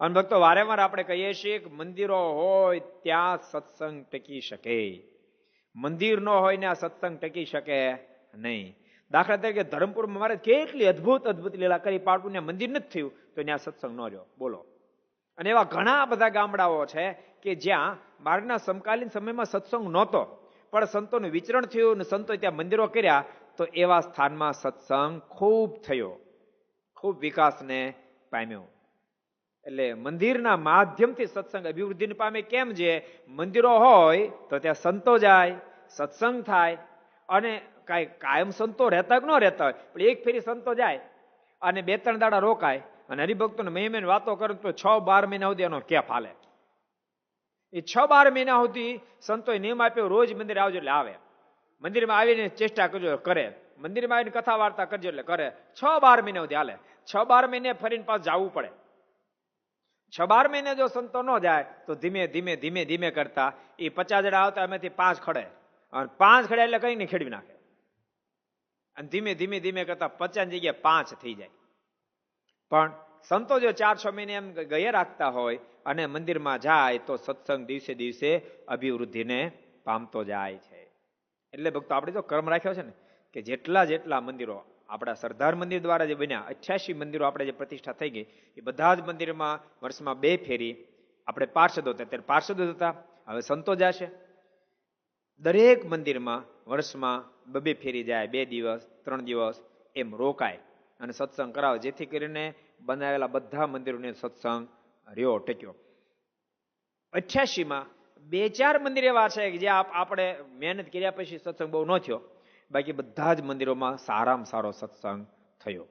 અને ભક્તો વારંવાર આપણે કહીએ છીએ કે મંદિરો હોય ત્યાં સત્સંગ ટકી શકે. મંદિર ન હોય ને આ સત્સંગ ટકી શકે નહીં. દાખલા તરીકે ધરમપુરમાં મારે કેટલી અદ્ભુત અદ્ભુત લીલા કરી પાડવું ને મંદિર નથી થયું, તો ત્યાં સત્સંગ ન રહ્યો. બોલો. અને એવા ઘણા બધા ગામડાઓ છે કે જ્યાં મારના સમકાલીન સમયમાં સત્સંગ નહોતો, પણ સંતોનું વિચરણ થયું અને સંતો ત્યાં મંદિરો કર્યા, તો એવા સ્થાનમાં સત્સંગ ખૂબ થયો. ખૂબ વિકાસને પામ્યો. એટલે મંદિરના માધ્યમથી સત્સંગ અભિવૃદ્ધિને પામે કેમ છે મંદિરો હોય તો ત્યાં સંતો જાય, સત્સંગ થાય અને કાંઈ કાયમ સંતો રહેતા કે ન રહેતા હોય, પણ એક ફેરી સંતો જાય અને બે ત્રણ દાડા રોકાય અને હરિભક્તોને મહિમે વાતો કરે તો છ બાર મહિના સુધી એનો કેફ હાલે. એ છ બાર મહિના સુધી સંતોએ નિયમ આપ્યો, રોજ મંદિર આવજો એટલે આવે. મંદિરમાં આવીને ચેષ્ટા કરજો કરે. મંદિરમાં આવીને કથા વાર્તા કરજો એટલે કરે. છ બાર મહિના સુધી હાલે. છ બાર મહિને ફરીને પાછું જવું પડે. છ બાર મહિને જો સંતો ન જાય, તો ધીમે ધીમે ધીમે ધીમે કરતા એ પચાસ જણા આવતા એમાંથી પાંચ ખડે. અને પાંચ ખડે એટલે કઈ નહીં ખેડવી નાખે. અને ધીમે ધીમે ધીમે કરતા પચાસ જગ્યાએ પાંચ થઈ જાય. પણ સંતો જો ચાર, છ મહિને એમ ગયા રાખતા હોય અને મંદિરમાં જાય, તો સત્સંગ દિવસે દિવસે અભિવૃદ્ધિને પામતો જાય છે. એટલે ભક્તો, આપણે જો કર્મ રાખ્યો છે ને, કે જેટલા જેટલા મંદિરો આપણા સરદાર મંદિર દ્વારા જે બન્યા, અઠ્યાસી મંદિરો આપણે જે પ્રતિષ્ઠા થઈ ગઈ, એ બધા જ મંદિરમાં વર્ષમાં બે ફેરી આપણે પાર્ષદો હતા. ત્યારે પાર્ષદો હતા, હવે સંતો જશે દરેક મંદિરમાં વર્ષમાં બબે ફેરી જાય, બે દિવસ, ત્રણ દિવસ, એમ રોકાય. અને સત્સંગ કરાવે, જેથી કરીને બનાવેલા બધા મંદિરોને સત્સંગ રહ્યો, ટક્યો. અઠ્યાસીમાં બે ચાર મંદિર એવા છે કે જે આપણે મહેનત કર્યા પછી સત્સંગ બહુ ન થયો. બાકી બધા જ મંદિરોમાં સારામાં સારો સત્સંગ થયો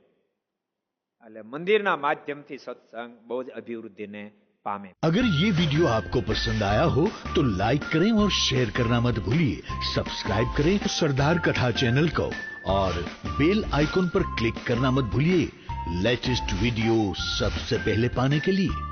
એટલે મંદિરના માધ્યમથી સત્સંગ બહુ જ અભિવૃદ્ધિને पामे अगर ये वीडियो आपको पसंद आया हो तो लाइक करें और शेयर करना मत भूलिए सब्सक्राइब करें सरदार कथा चैनल को और बेल आइकॉन पर क्लिक करना मत भूलिए लेटेस्ट वीडियो सबसे पहले पाने के लिए